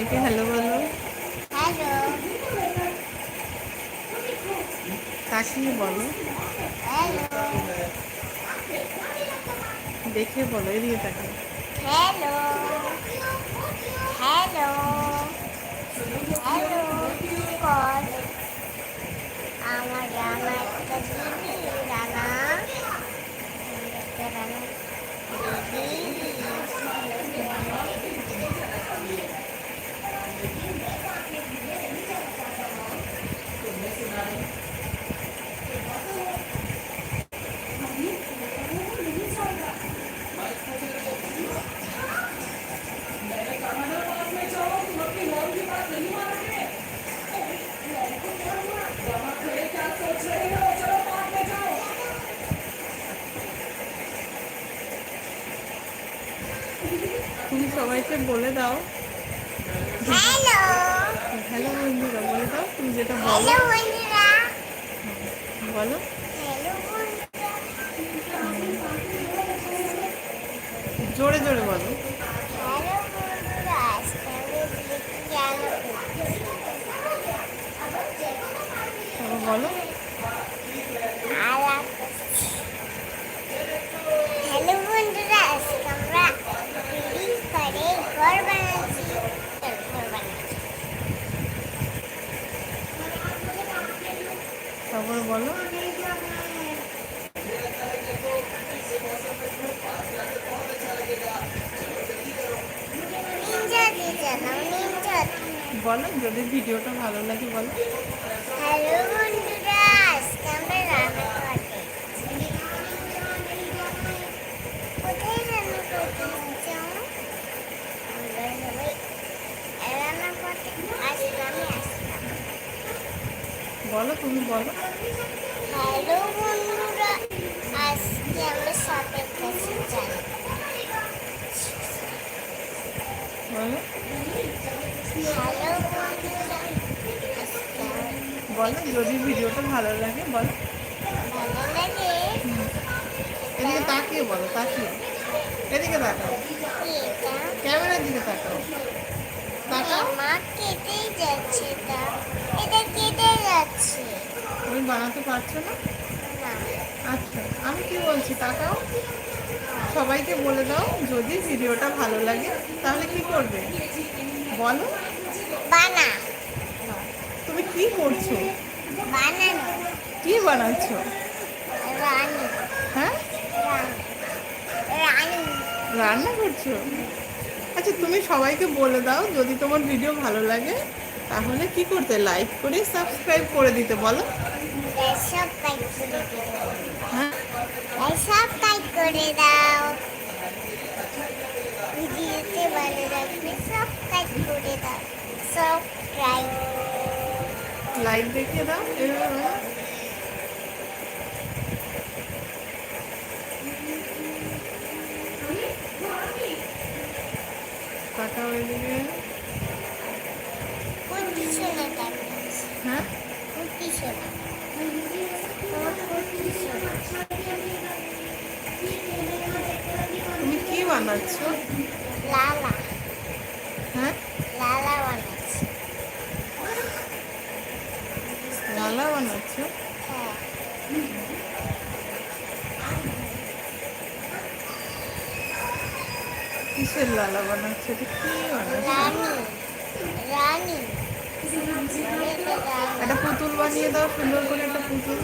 সবাইকে হ্যালো বলো। হ্যালো তাকিয়ে বলো? দেখে বলো এদিকে তাকিয়ে। হ্যালো হ্যালো বলো। জোরে জোরে বলো হ্যালো বন্ধুরা আজকে আমি দেখতে জানো তারপর বলো হ্যালো বন্ধুরা আজকে আমরা বিল্ডিং করে ঘর বানাচ্ছি ঘর বানাচ্ছি তারপর বলো নিনজা দিয়ে জানাও নিনজা বলো যদি ভিডিওটা ভালো লাগে বলো। হ্যালো বন্ধুরা আজকে আমরা রান্না করতে কোথায় রান্না করতে আমরা সবাই রান্না করতে আসলাম আসলাম বলো তুমি বলো। হ্যালো বন্ধুরা আজকে আমরা শপের কাছে যাই বলো হ্যালো বন্ধুরা আজকে আমরা বলো, যদি ভিডিওটা ভালো লাগে, বলো। এদিকে তাকিয়ে বলো, তাকিয়ে। এদিকে তাকাও। ক্যামেরার দিকে তাকাও। তাকাও। কেটে যাচ্ছে তুমি বানাতে পারছ না? আচ্ছা আমি কি বলছি, তাকাও। সবাইকে বলে দাও, যদি ভিডিওটা ভালো লাগে, তাহলে কি করবে? বলো। বানা। তুমি কি করছ? বানানো। কি বানাচ্ছো? রানী হ্যাঁ? রানী রানী রান্না করছ? আচ্ছা তুমি সবাইকে বলে দাও যদি তোমার ভিডিও ভালো লাগে তাহলে কি করতে? লাইক করে সাবস্ক্রাইব করে দিতে বলো। সব টাইট করে দাও। হ্যাঁ। করে দাও। ভিডিওতে ভালো লাগবে সব টাইট করে দাও। সব ট্রাই লাইক দেখিয়ে দাও কুটি হ্যাঁ কুটি শোনা তুমি কি বানাচ্ছো লালা হ্যাঁ লালা বানাচ্ছি লালা বানাচ্ছো হ্যাঁ কিসের লালা বানাচ্ছে একটা পুতুল বানিয়ে দাও সুন্দর করে একটা পুতুল।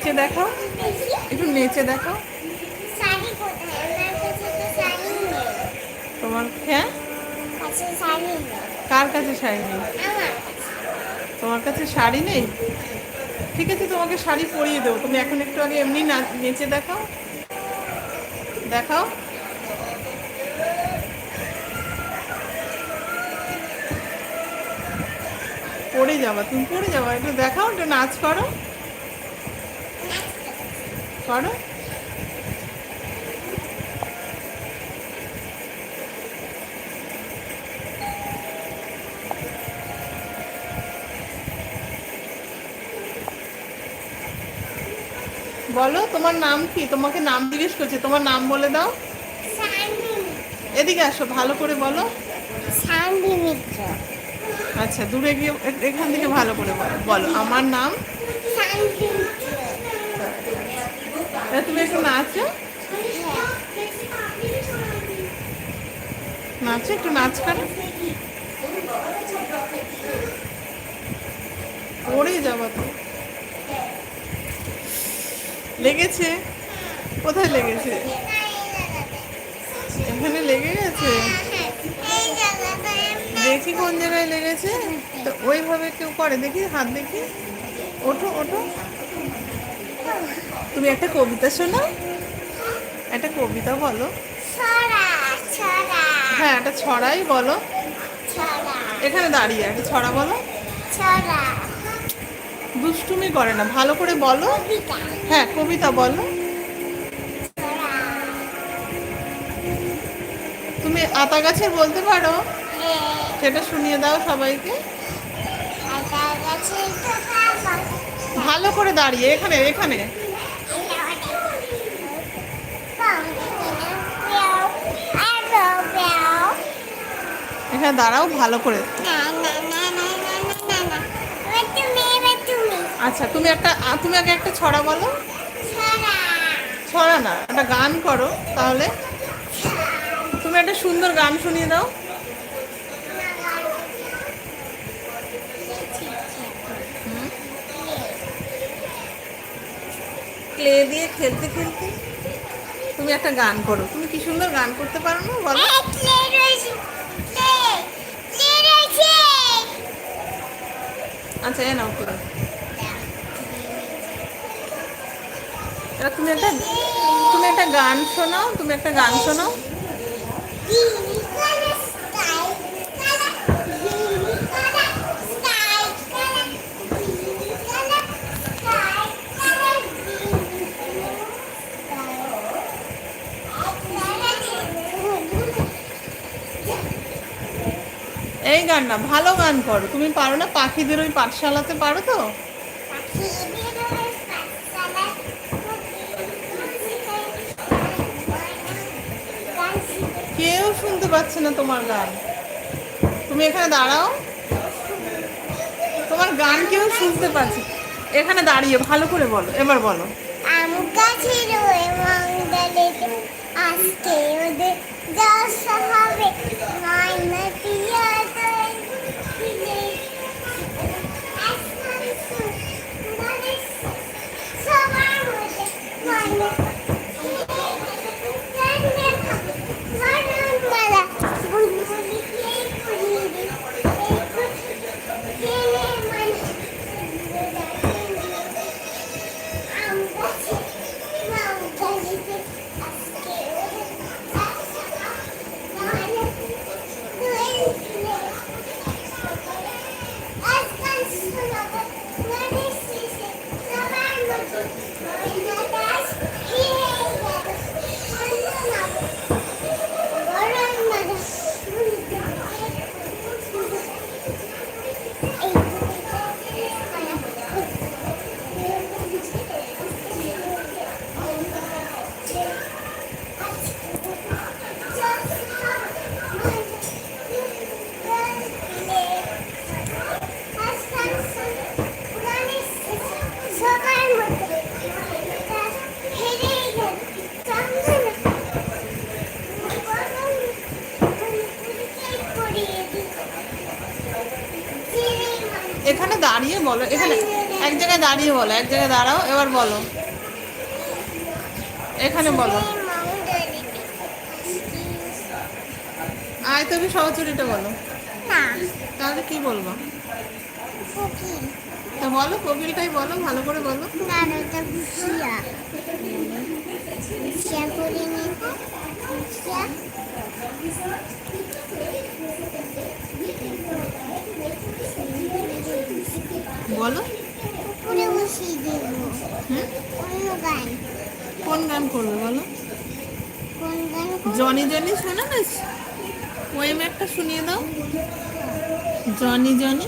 নেচে দেখাও। একটু নেচে নেই। তোমার হ্যাঁ? কার কাছে শাড়ি নেই? তোমার কাছে শাড়ি নেই? ঠিক আছে তোমাকে শাড়ি পরিয়ে দেবো। তুমি এখন একটু আগে এমনি না নেচে দেখাও। দেখাও। পড়ে যাবা তুমি পড়ে যাবা। একটু দেখাও একটু নাচ করো। করো। বলো তোমার নাম কি? তোমাকে নাম জিজ্ঞেস করছে তোমার নাম বলে দাও। এদিকে আসো ভালো করে বলো। আচ্ছা দূরে গিয়ে এখান থেকে ভালো করে বলো। বলো আমার নাম? তুমি একটু নাচো নাচো একটু নাচ করো। পড়ে যাব তো। লেগেছে? কোথায় লেগেছে? এখানে লেগে গেছে? দেখি কোন জায়গায় লেগেছে। তো ওইভাবে কেউ করে। দেখি হাত দেখি। ওঠো ওঠো। তুমি একটা কবিতা শোনাও একটা কবিতা বলো। হ্যাঁ একটা ছড়াই বলো। এখানে দাঁড়িয়ে একটা ছড়া বলো। দুষ্টুমি করে না ভালো করে বলো। হ্যাঁ কবিতা বলো। তুমি আতা গাছের বলতে পারো। হ্যাঁ। সেটা শুনিয়ে দাও সবাইকে। ভালো করে দাঁড়িয়ে এখানে এখানে। এখানে দাঁড়াও ভালো করে। আচ্ছা তুমি একটা তুমি আগে একটা ছড়া বলো। ছড়া। না একটা গান করো তাহলে। তুমি একটা সুন্দর গান শুনিয়ে দাও। ক্লে দিয়ে খেলতে খেলতে। তুমি একটা গান করো। তুমি কি সুন্দর গান করতে পারো না বলো। আচ্ছা এ নাও করো এবার তুমি একটা তুমি একটা গান শোনাও, তুমি একটা গান শোনাও। এই গান না, ভালো গান করো। তুমি পারো না? পাখিদের ওই পাঠশালাতে পারো তো? কেউ শুনতে পাচ্ছে না তোমার গান। তুমি এখানে দাঁড়াও। তোমার গান কেউ শুনতে পাচ্ছে। এখানে দাঁড়িয়ে, ভালো করে বলো। এবার বলো। আজকে ওদের হবে। মাইনা দাঁড়িয়ে বলো, এখানে এক জায়গায় দাঁড়িয়ে বলো, এক জায়গায় দাঁড়াও, এবার বলো। এখানে বলো। আয়, তুমি সহচরিটা বলো। তাহলে কি বলব? তা বলো কোকিলটাই বলো, ভালো করে বলো। বলো। কোন গান? করবে বলো? জনি জনি শোনা না ওই একটা শুনিয়ে দাও। Johnny Johnny.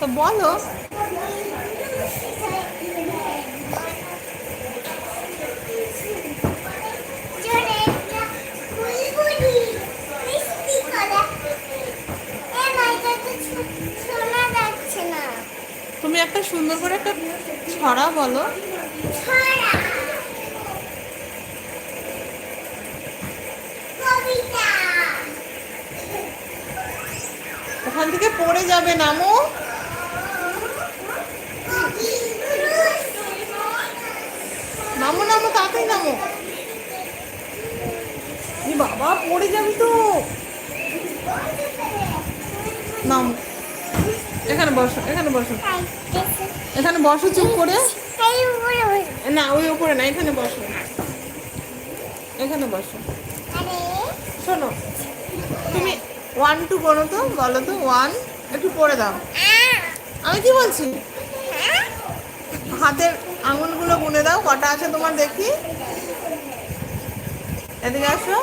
তো বলো। একটা সুন্দর করে একটা ছড়া বলো। ওখান থেকে পড়ে যাবে নামো। নামো নামো, তাড়াতাড়ি নামো। বাবা, পড়ে যাবি তো। নামো। এখানে বসো এখানে বসো। এখানে বসো চুপ করে। না ওই উপরে না এখানে বসো। এখানে বসো। শোনো তুমি ওয়ান টু বলো তো বলো তো ওয়ান একটু পড়ে দাও। আমি কি বলছি? হাতের আঙুলগুলো গুনে দাও কটা আছে তোমার দেখি। এদিকে আসো।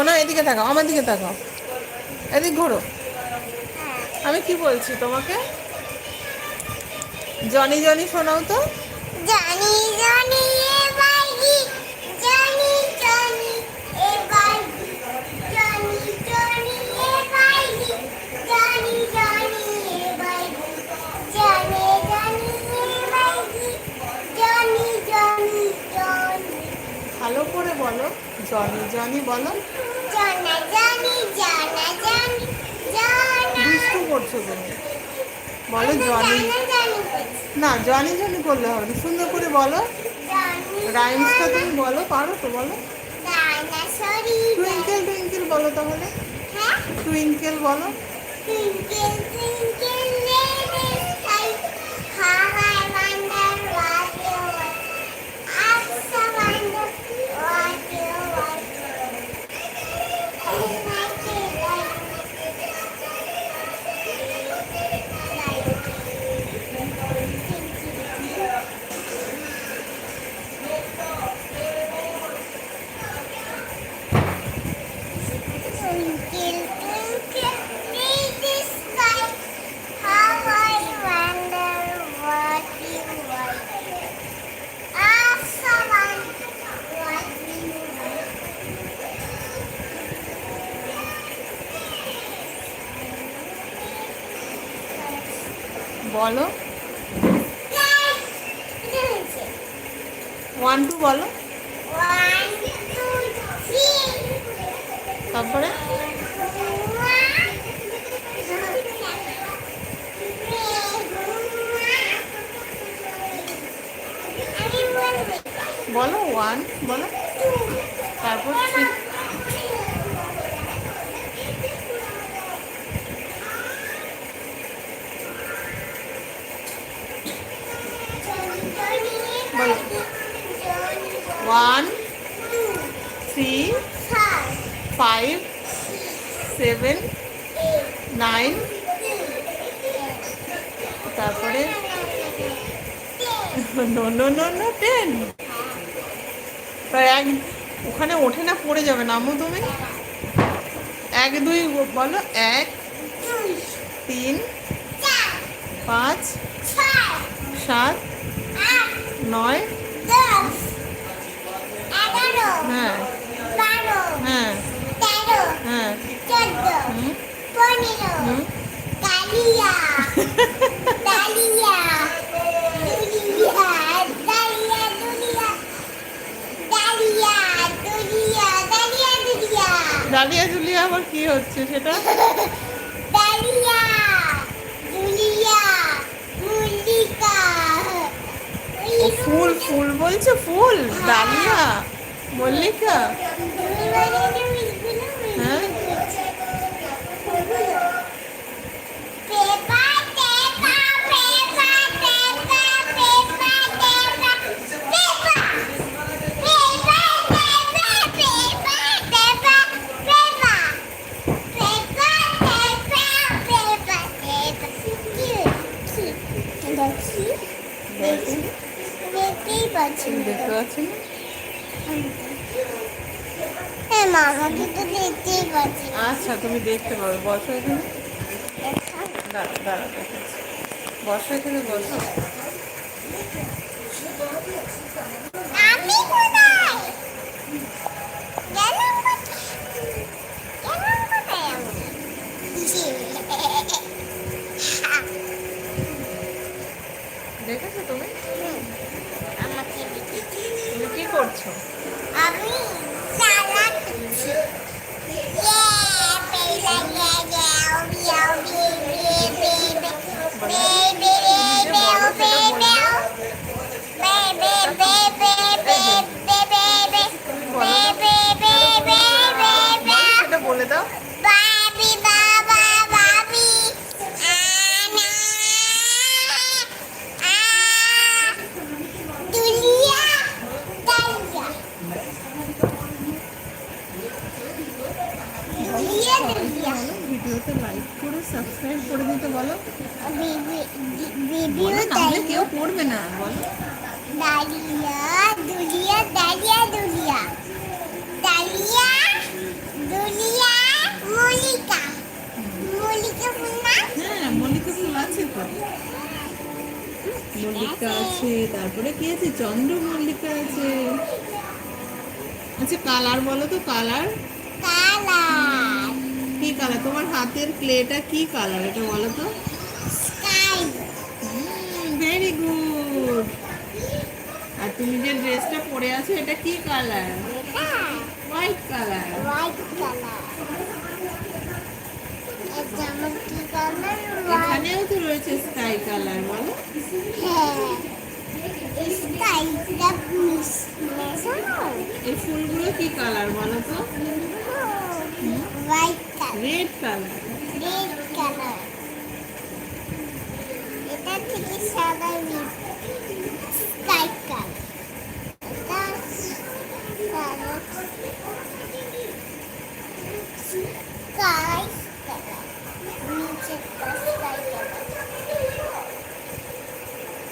শোনো এদিকে তাকাও আমার দিকে তাকাও এদিক ঘোরো। আমি কি বলছি তোমাকে? জনি জনি শোনাও তো। জানি জানি। ভালো করে বলো জনি জনি বলো জানা জানি জানা জানি জানা দুষ্টু করছ তুমি? বলো জনি। না জনি জনি করলে হবে না। সুন্দর করে বলো। রাইমসটা তুমি বলো পারো তো বলো। টুইঙ্কেল টুইঙ্কেল বলো তাহলে। টুইঙ্কেল বলো। টুইঙ্কেল twinkle, বলো। ওয়ান টু বলো. তারপরে বলো ওয়ান বলো তারপর one three five seven nine তারপরে? নো নো নো টেন এক, ওখানে ওঠে না, পড়ে যাবে, নামো তুমি। এক, দুই, বলো, এক, তিন, পাঁচ, সাত, নয় হ্যাঁ। হ্যাঁ। হ্যাঁ। ডালিয়া জুলিয়া আবার কি হচ্ছে সেটা? ডালিয়া জুলিয়া ফুল ফুল বলছে ফুল ডালিয়া। মল্লিকা? বসো এখানে। দাঁড়া দাঁড়া দেখাচ্ছি। বসো এখানে বসো ভিডিও বলো কেউ পড়বে না বলো। দালিয়া দুলিয়া দালিয়া দুলিয়া। দালিয়া দুলিয়া মল্লিকা। মল্লিকা ফুল না? হ্যাঁ মল্লিকা ফুল আছে তো। মল্লিকা আছে তারপরে কি আছে? চন্দ্র মল্লিকা আছে। আচ্ছা কালার বলো তো কালার। কালার। কি কালার? তোমার হাতের ক্লেটা কি কালার? এটা বলো তো। ভেরি গুড আর তুমি যে ড্রেসটা পরে আছো এটা কি colour white colour white colour এখানেও তো রয়েছে স্কাই কালার বলো। হ্যাঁ। এই ফুলগুলো কি কালার বলো তো? White colour red colour red colour এটা থেকে সাদা স্কাই কালার স্কাই কালার নিচে স্কাই কালার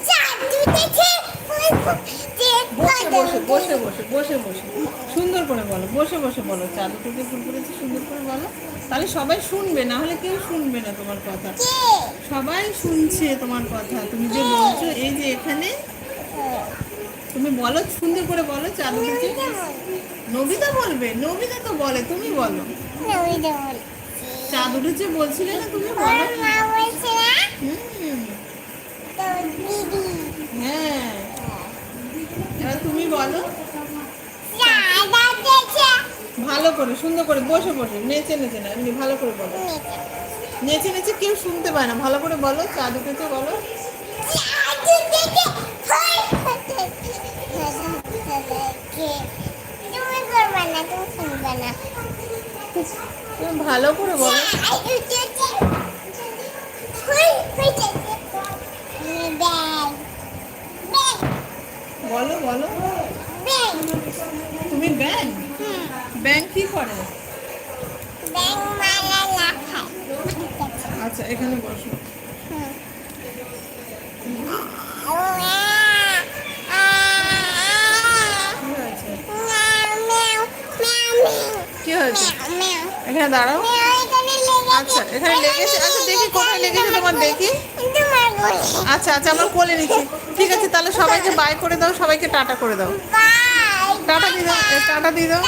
জাদু দেখে বসে বসে বসে বসে। সুন্দর করে বলো, বসে বসে বলো। চালু থেকে ফুল করেছে, সুন্দর করে বলো। তাহলে সবাই শুনবে, না হলে কেউ শুনবে না তোমার কথা। সবাই শুনছে তোমার কথা। তুমি যে বলছো এই যে এখানে তুমি বলো সুন্দর করে বলো চালু নবিতা বলবে? নবিতা তো বলে তুমি বলো। চাঁদ উঠেছে বলছিলে না তুমি বলো হ্যাঁ। তুমি বলো। ভালো করে সুন্দর করে বসে বসে নেচে নেচে না এমনি ভালো করে বলো। নেচে নেচে কেউ শুনতে পায় না। ভালো করে বলো চাঁদ উঠেছে বলো। তুমি ভালো করে বলো। বলো বলো। তুমি ব্যাংক ব্যাংক কি করে? ব্যাংক আচ্ছা এখানে বসো। হয়েছে? এখানে দাঁড়াও। আচ্ছা এখানে লেগেছে। আচ্ছা দেখি কোথায় লেগেছে তোমার দেখি। আচ্ছা আচ্ছা ঠিক আছে, তাহলে সবাইকে বাই করে দাও, সবাইকে টাটা করে দাও। টাটা দিয়ে দাও টাটা দিয়ে দাও।